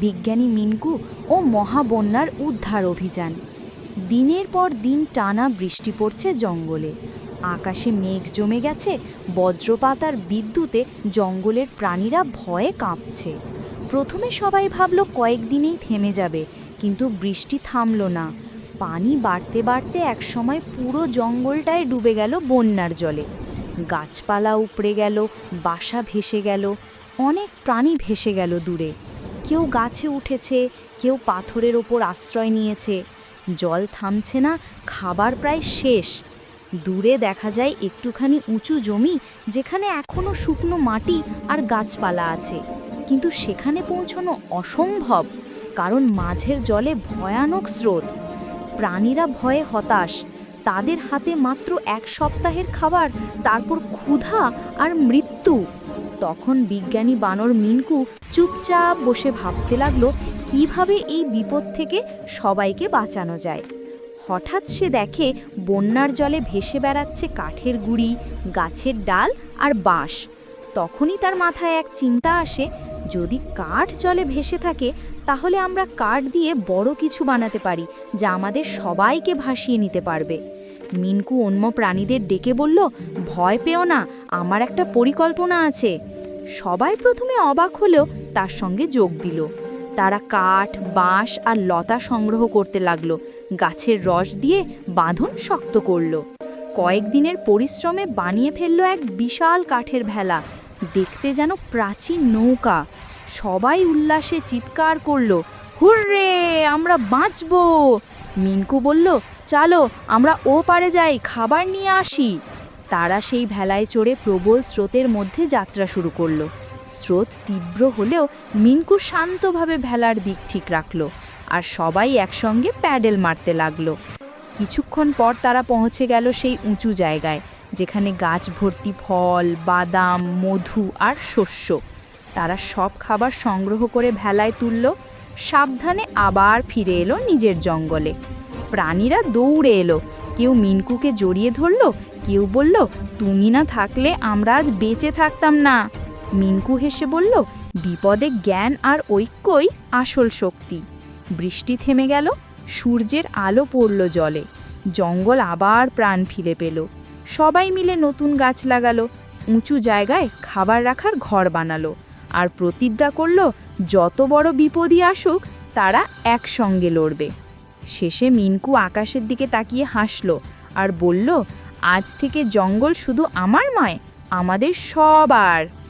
বিজ্ঞানী মিনকু ও মহাবন্যার উদ্ধার অভিযান। দিনের পর দিন টানা বৃষ্টি পড়ছে জঙ্গলে। আকাশে মেঘ জমে গেছে, বজ্রপাত আর বিদ্যুতে জঙ্গলের প্রাণীরা ভয়ে কাঁপছে। প্রথমে সবাই ভাবল কয়েকদিনেই থেমে যাবে, কিন্তু বৃষ্টি থামল না। পানি বাড়তে বাড়তে একসময় পুরো জঙ্গলটায় ডুবে গেল বন্যার জলে। গাছপালা উপড়ে গেল, বাসা ভেসে গেল, অনেক প্রাণী ভেসে গেল দূরে। কেউ গাছে উঠেছে, কেউ পাথরের ওপর আশ্রয় নিয়েছে। জল থামছে না, খাবার প্রায় শেষ। দূরে দেখা যায় একটুখানি উঁচু জমি, যেখানে এখনও শুকনো মাটি আর গাছপালা আছে। কিন্তু সেখানে পৌঁছানো অসম্ভব, কারণ মাঝের জলে ভয়ানক স্রোত। প্রাণীরা ভয়ে হতাশ, তাদের হাতে মাত্র এক সপ্তাহের খাবার, তারপর ক্ষুধা আর মৃত্যু। তখন বিজ্ঞানী বানর মিনকু চুপচাপ বসে ভাবতে লাগল, কীভাবে এই বিপদ থেকে সবাইকে বাঁচানো যায়। হঠাৎ সে দেখে বন্যার জলে ভেসে বেড়াচ্ছে কাঠের গুঁড়ি, গাছের ডাল আর বাঁশ। তখনই তার মাথায় এক চিন্তা আসে, যদি কাঠ জলে ভেসে থাকে, তাহলে আমরা কাঠ দিয়ে বড় কিছু বানাতে পারি, যা আমাদের সবাইকে ভাসিয়ে নিতে পারবে। মিনকু অন্য প্রাণীদের ডেকে বলল, ভয় পেও না আমার একটা পরিকল্পনা আছে। সবাই প্রথমে অবাক হলেও তার সঙ্গে যোগ দিল। তারা কাঠ, বাঁশ আর লতা সংগ্রহ করতে লাগল। গাছের রস দিয়ে বাঁধন শক্ত করল। কয়েকদিনের পরিশ্রমে বানিয়ে ফেলল এক বিশাল কাঠের ভেলা। দেখতে যেন প্রাচীন নৌকা। সবাই উল্লাসে চিৎকার করল, হুররে, আমরা বাঁচবো! মিনকু বলল, চালো, আমরা ও পারে যাই, খাবার নিয়ে আসি। তারা সেই ভেলায় চড়ে প্রবল স্রোতের মধ্যে যাত্রা শুরু করল। স্রোত তীব্র হলেও মিনকু শান্তভাবে ভেলার দিক ঠিক রাখল আর সবাই একসঙ্গে প্যাডেল মারতে লাগল। কিছুক্ষণ পর তারা পৌঁছে গেল সেই উঁচু জায়গায়, যেখানে গাছ ভর্তি ফল, বাদাম, মধু আর শস্য। তারা সব খাবার সংগ্রহ করে ভেলায় তুলল, সাবধানে আবার ফিরে এলো নিজের জঙ্গলে। প্রাণীরা দৌড়ে এলো কেউ মিনকুকে জড়িয়ে ধরলো, কেউ বলল, তুমি না থাকলে আমরা আজ বেঁচে থাকতাম না। মিনকু হেসে বলল, বিপদে জ্ঞান আর ঐক্যই আসল শক্তি। বৃষ্টি থেমে গেল, সূর্যের আলো পড়ল জলে, জঙ্গল আবার প্রাণ ফিরে পেল। সবাই মিলে নতুন গাছ লাগালো, উঁচু জায়গায় খাবার রাখার ঘর বানালো আর প্রতিজ্ঞা করল, যত বড় বিপদই আসুক, তারা একসঙ্গে লড়বে। শেষে মিনকু আকাশের দিকে তাকিয়ে হাসল আর বলল, আজ থেকে জঙ্গল শুধু আমার নয়, আমাদের সবার।